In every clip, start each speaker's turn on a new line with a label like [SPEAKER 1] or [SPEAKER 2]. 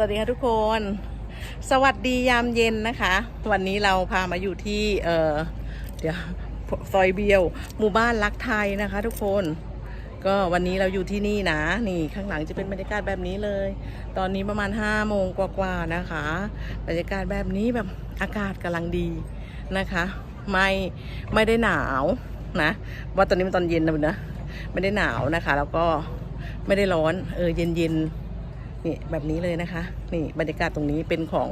[SPEAKER 1] วัสดีค่ะทุกคน สวัสดียามเย็นนะคะ วันนี้เราพามาอยู่ที่เออเดี๋ยวซอยเบียวหมู่บ้านรักไทยนะคะ ทุกคน ก็วันนี้เราอยู่ที่นี่นะ นี่ข้างหลังจะเป็นบรรยากาศแบบนี้เลย ตอนนี้ประมาณ5้าโมงกว่าๆนะคะ บรรยากาศแบบนี้แบบอากาศกำลังดีนะคะ ไม่ไม่ได้หนาวนะว่าตอนนี้มันตอนเย็นนะนะไม่ได้หนาวนะคะ แล้วก็ไม่ได้ร้อน เออเย็นเย็นๆ นี่แบบนี้เลยนะคะ นี่บรรยากาศตรงนี้เป็นของ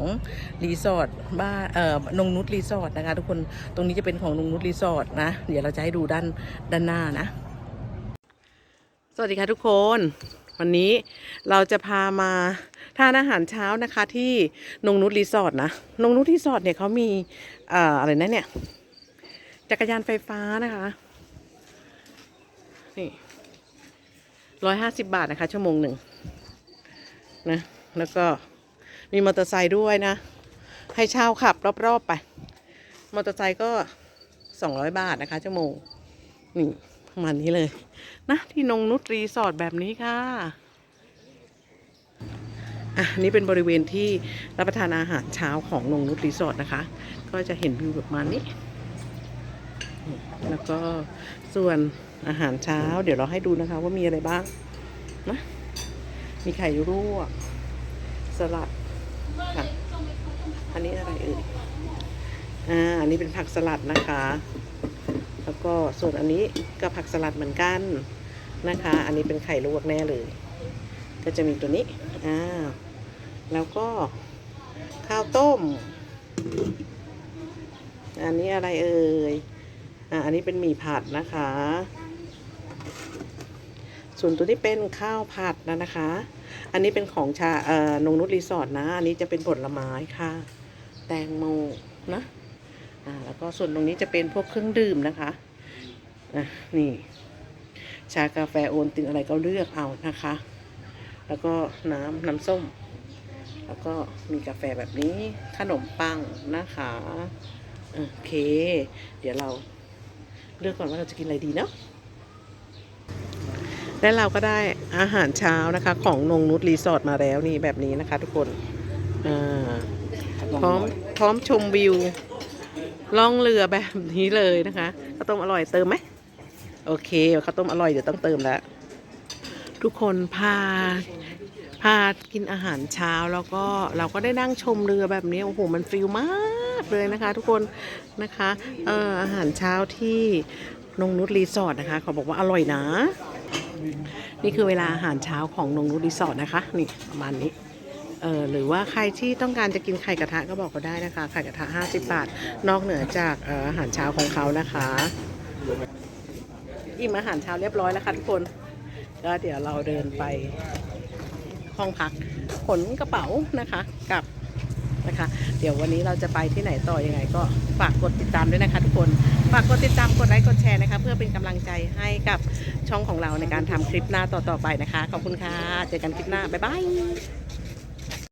[SPEAKER 1] รีสอร์ทบ้านเอ่อนงนุชรีสอร์ทนะคะ ทุกคนตรงนี้จะเป็นของนงนุชรีสอร์ทนะ เดี๋ยวเราจะให้ดูด้านด้านหน้านะ สวัสดีค่ะทุกคน วันนี้เราจะพามาทานอาหารเช้านะคะที่นงนุชรีสอร์ทนะนงนุชรีสอร์ทเนี่ยเขามีเอ่ออะไรนะเนี่ยจักรยานไฟฟ้านะคะนี่ร้อยห้าสิบบาทนะคะ ชั่วโมงหนึ่ง นะ แล้วก็มีมอเตอร์ไซค์ด้วยนะ ให้เช่าขับรอบๆไป มอเตอร์ไซค์ก็สองร้อยบาทนะคะชั่วโมงนี่ประมาณนี้เลย นะที่นงนุชรีสอร์ทแบบนี้ค่ะอะนี่เป็นบริเวณที่รับประทานอาหารเช้าของนงนุชรีสอร์ทนะคะ ก็จะเห็นวิวแบบมานี้ แล้วก็ส่วนอาหารเช้า เดี๋ยวเราให้ดูนะคะว่ามีอะไรบ้างนะ มีไข่ลวก สลัดค่ะ อันนี้อะไรเอ่ย อ่า อันนี้เป็นผักสลัดนะคะ แล้วก็ส่วนอันนี้ก็ผักสลัดเหมือนกันนะคะ อันนี้เป็นไข่ลวกแน่เลย ก็จะมีตัวนี้ อ่า แล้วก็ข้าวต้ม อันนี้อะไรเอ่ย อ่า อันนี้เป็นหมี่ผัดนะคะ ส่วนตัวนี้เป็นข้าวผัดนะนะคะ อันนี้เป็นของชาเอ่อนงนุชรีสอร์ทนะ อันนี้จะเป็นผลไม้ค่ะ แตงโมนะอ่าแล้วก็ส่วนตรงนี้จะเป็นพวกเครื่องดื่มนะคะอะนี่ ชากาแฟโอนตินอะไรก็เลือกเอานะคะ แล้วก็น้ำน้ำส้ม แล้วก็มีกาแฟแบบนี้ขนมปังนะคะโอเค เดี๋ยวเราเลือกก่อนว่าเราจะกินอะไรดีเนาะ และเราก็ได้อาหารเช้านะคะ ของนงนุชรีสอร์ทมาแล้วนี่แบบนี้นะคะ ทุกคนอ่าพร้อมพร้อมชมวิวล่องเรือแบบนี้เลยนะคะข้าวต้มอร่อยเติมไหมโอเคข้าวต้มอร่อยเดี๋ยวต้องเติมแล้วทุกคนพาพากินอาหารเช้าแล้วก็เราก็ได้นั่งชมเรือแบบนี้โอ้โหมันฟิลมากเลยนะคะ ทุกคนนะคะเอ่ออาหารเช้าที่นงนุชรีสอร์ทนะคะเขาบอกว่าอร่อยนะ นี่คือเวลาอาหารเช้าของนงนุรีสอร์ทนะคะ นี่ประมาณนี้เออหรือว่าใครที่ต้องการจะกินไข่กระทะก็บอกเขาได้นะคะ ไข่กระทะ 50 บาท นอกเหนือจากอาหารเช้าของเขานะคะอิ่มอาหารเช้าเรียบร้อยแล้วค่ะทุกคนก็เดี๋ยวเราเดินไปห้องพักขนกระเป๋านะคะกลับ นะคะ เดี๋ยววันนี้เราจะไปที่ไหนต่อยังไง ก็ฝากกดติดตามด้วยนะคะ ทุกคนฝากกดติดตามกดไลค์กดแชร์นะคะ เพื่อเป็นกำลังใจให้กับช่องของเราในการทำคลิปหน้าต่อๆไปนะคะ ขอบคุณค่ะ เจอกันคลิปหน้าบ๊ายบาย